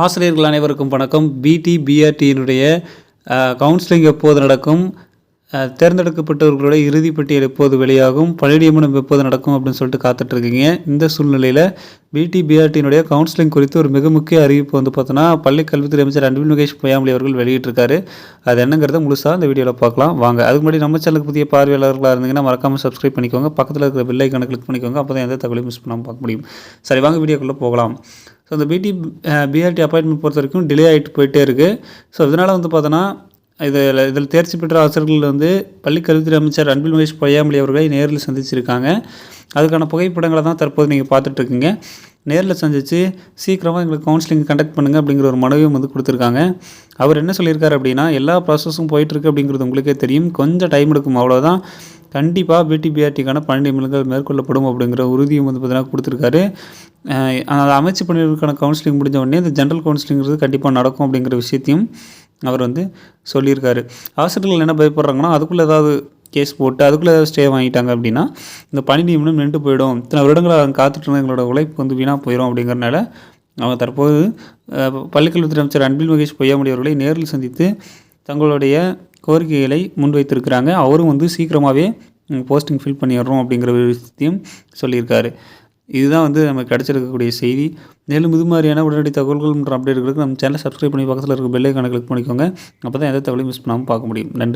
ஆசிரியர்கள் அனைவருக்கும் வணக்கம். பிடி பிஆர்டியினுடைய கவுன்சிலிங் எப்போது நடக்கும்? தேர்ந்தெடுக்கப்பட்டவர்களுடைய இறுதி பட்டியல் எப்போது வெளியாகும்? பணி எப்போது நடக்கும் அப்படின்னு சொல்லிட்டு காத்துட்ருக்கீங்க. இந்த சூழ்நிலையில் பிடி பிஆர்டியினுடைய கவுன்சிலிங் குறித்து ஒரு மிக முக்கிய அறிவிப்பு வந்து பார்த்தோன்னா பள்ளி கல்வித்துறை அமைச்சர் அன்பில் முகேஷ் பொய்யாமலி அவர்கள் வெளியிட்டிருக்காரு. அது என்னங்கிறத முழுசாக இந்த வீடியோவில் பார்க்கலாம். வாங்க அதுக்கு முன்னாடி நம்ம சேனலுக்கு புதிய பார்வையாளர்களாக இருந்தீங்கன்னா மறக்காமல் சப்ஸ்கிரைப் பண்ணிக்கோங்க. பக்கத்தில் இருக்கிற பில்லைக்கான கிளிக் பண்ணிக்கோங்க. அப்போ தான் எந்த தகவலையும் மிஸ் பண்ணாமல் பார்க்க முடியும். சரி வாங்க வீடியோக்குள்ளே போகலாம். ஸோ இந்த பிடி பிஆர்டி அப்பாயின்மெண்ட் பொறுத்த வரைக்கும் டிலே ஆகிட்டு போயிட்டே இருக்குது ஸோ இதனால் வந்து பார்த்தோன்னா இதில் இதில் தேர்ச்சி பெற்ற ஆசிரியர்கள் வந்து பள்ளி கல்வித்துறை அமைச்சர் அன்பில் மகேஷ் பொய்யாமொழி அவர்களை நேரில் சந்திச்சிருக்காங்க. அதுக்கான புகைப்படங்களை தான் தற்போது நீங்கள் பார்த்துட்ருக்கீங்க நேரில் சந்தித்து சீக்கிரமாக எங்களுக்கு கவுன்சிலிங் கண்டக்ட் பண்ணுங்கள் அப்படிங்கிற ஒரு மனுவையும் வந்து கொடுத்துருக்காங்க. அவர் என்ன சொல்லியிருக்காரு அப்படின்னா எல்லா ப்ராசஸும் போயிட்டுருக்கு அப்படிங்கிறது உங்களுக்கே தெரியும். கொஞ்சம் டைம் எடுக்கும் அவ்வளோதான் கண்டிப்பாக பிடிபிஆர்டிக்கான பன்னெண்டு நியமனங்கள் மேற்கொள்ளப்படும் அப்படிங்கிற உறுதியும் வந்து பார்த்தீங்கன்னா கொடுத்துருக்காரு. அதை அமைச்சு பணிகளுக்கான கவுன்சிலிங் முடிஞ்ச உடனே இந்த ஜென்ரல் கவுன்சிலிங்கிறது கண்டிப்பாக நடக்கும் அப்படிங்கிற விஷயத்தையும் அவர் வந்து சொல்லியிருக்காரு. ஹாஸ்பிட்டலில் என்ன பயப்படுறாங்கன்னா அதுக்குள்ளே ஏதாவது கேஸ் போட்டு அதுக்குள்ளே ஏதாவது ஸ்டே வாங்கிட்டாங்க அப்படின்னா இந்த பணி நியமனம் நின்று போயிடும். இத்தனை வருடங்களாக காத்துட்டு இருந்த எங்களோட உழைப்பு வந்து வீணாக போயிடும் அப்படிங்கிறனால அவங்க தற்போது பள்ளிக்கல்வித்துறை அமைச்சர் அன்பில் மகேஷ் பொய்யாமொழி அவர்களை நேரில் சந்தித்து தங்களுடைய கோரிக்கைகளை முன்வைத்திருக்கிறாங்க. அவரும் வந்து சீக்கிரமாகவே போஸ்டிங் ஃபில் பண்ணிடுறோம் அப்படிங்கிற ஒரு விஷயத்தையும் சொல்லியிருக்காரு. இதுதான் வந்து நமக்கு கிடச்சிருக்கக்கூடிய செய்தி. மேலும் இது மாதிரியான உடனடி தகவல்கள் மற்றும் அப்டேட்டுகளுக்கு நம்ம சேனலை சப்ஸ்கிரைப் பண்ணி பக்கத்தில் இருக்க பெல்லை கணக்கு கிளிக் பண்ணிக்கோங்க. அப்போ தான் எந்த தகவலையும் மிஸ் பண்ணாமல் பார்க்க முடியும். நன்றி.